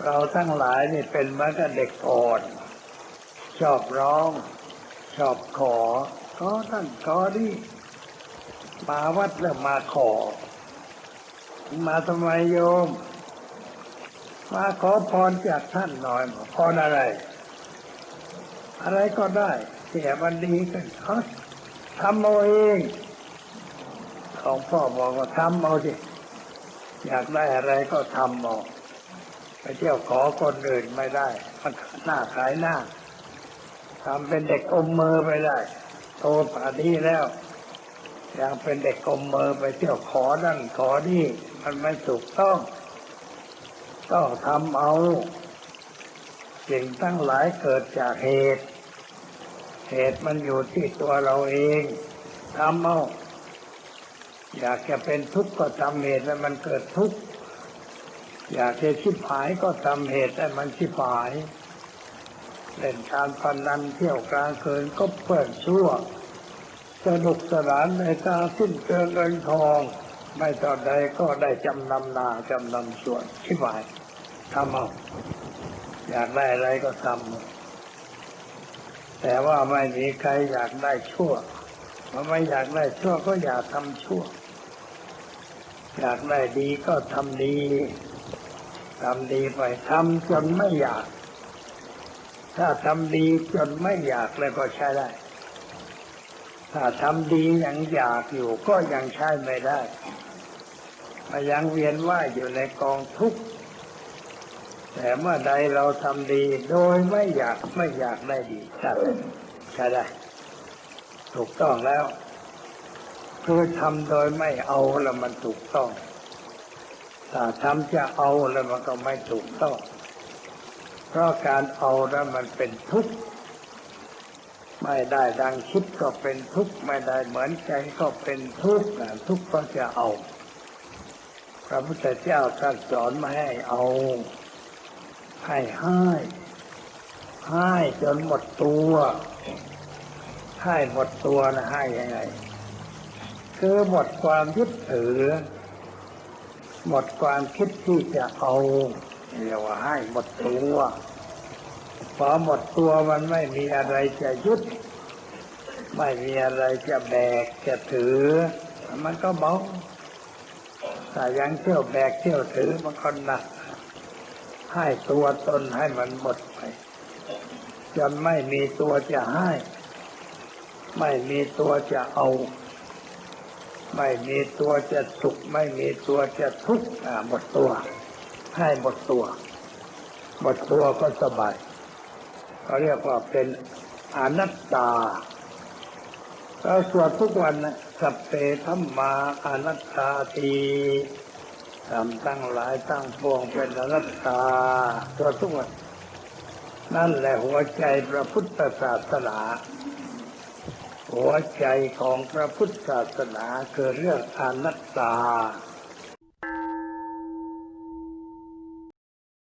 เราทั้งหลายนี่เป็นเหมือนกับเด็กอ่อนชอบร้อง ชอบขอ ขอท่านขอนี่มาวัดแล้วมาขอ มาทำไมโยม มาขอพรจากท่านหน่อยพรอะไร อะไรก็ได้เสียมันดีกันเขาทำเอาเองของพ่อบอกว่าทำเอาสิอยากได้อะไรก็ทำเอา ไปเที่ยวขอคนอื่นไม่ได้มันหน้าขายหน้าทำเป็นเด็กอมมือไปได้โตป่านี้แล้ว ยังเป็นเด็กอมมือไปเที่ยวขอนั่นขอนี่มันไม่ถูกต้อง ต้องทำเอาสิ่งตั้งหลายเกิดจากเหตุ เหตุมันอยู่ที่ตัวเราเองทำเอาอยากจะเป็นทุกข์ก็ทำเหตุให้มันเกิดทุกข์ อยากจะชิบหายก็ทำเหตุให้มันชิบหาย เล่นการพนนันเที่ยวกลางคืนก็เปิดชั่วสนุกสนานในตาสิ้นเกินเงินทอง ไม่ต่อใดก็ได้จำนำนาจำนำส่วนชิบหายทำเอาอยากได้อะไรก็ทำแต่ว่าไม่มีใครอยากได้ชั่วมันไม่อยากได้ชั่วก็อย่าทำชั่ว อยากได้ดีก็ทำดี ทำดีไปทำจนไม่อยาก ถ้าทำดีจนไม่อยากแล้วก็ใช้ได้ ถ้าทำดียังอยากอยู่ก็ยังใช้ไม่ได้มายังเวียนว่ายอยู่ในกองทุกข์แต่เมื่อใดเราทำดีโดยไม่อยากไม่อยากได้ดีใช่ใช่ได้ ถูกต้องแล้ว คือทำโดยไม่เอาแล้วมันถูกต้อง ถ้าทำจะเอาแล้วมันก็ไม่ถูกต้อง เพราะการเอาแล้วมันเป็นทุกข์ ไม่ได้ดังคิดก็เป็นทุกข์ ไม่ได้เหมือนใจก็เป็นทุกข์อะทุกข์ก็จะเอา พระพุทธเจ้าท่านสอนมาให้เอา ให้ให้ให้จนหมดตัวให้หมดตัวนะให้ยังไง คือหมดความยึดถือ หมดความคิดที่จะเอาเรียกว่าให้หมดตัวพอหมดตัวมันไม่มีอะไรจะยึดไม่มีอะไรจะแบกจะถือ มันก็เบาแต่ยังเที่ยวแบกเที่ยวถือมันก็หนักให้ตัวตนให้มันหมดไป จนไม่มีตัวจะให้ ไม่มีตัวจะเอา ไม่มีตัวจะสุข ไม่มีตัวจะทุกข์หมดตัว ให้หมดตัว หมดตัวก็สบายเขาเรียกว่าเป็นอนัตตาเราสวดทุกวันนะสัพเพธรรมาอนัตตาทีทำตั้งหลายตั้งปวงเป็นอนัตตาสวดทุกวัน นั่นแหละหัวใจพระพุทธศาสนา หัวใจของพระพุทธศาสนาคือเรื่องอนัตตา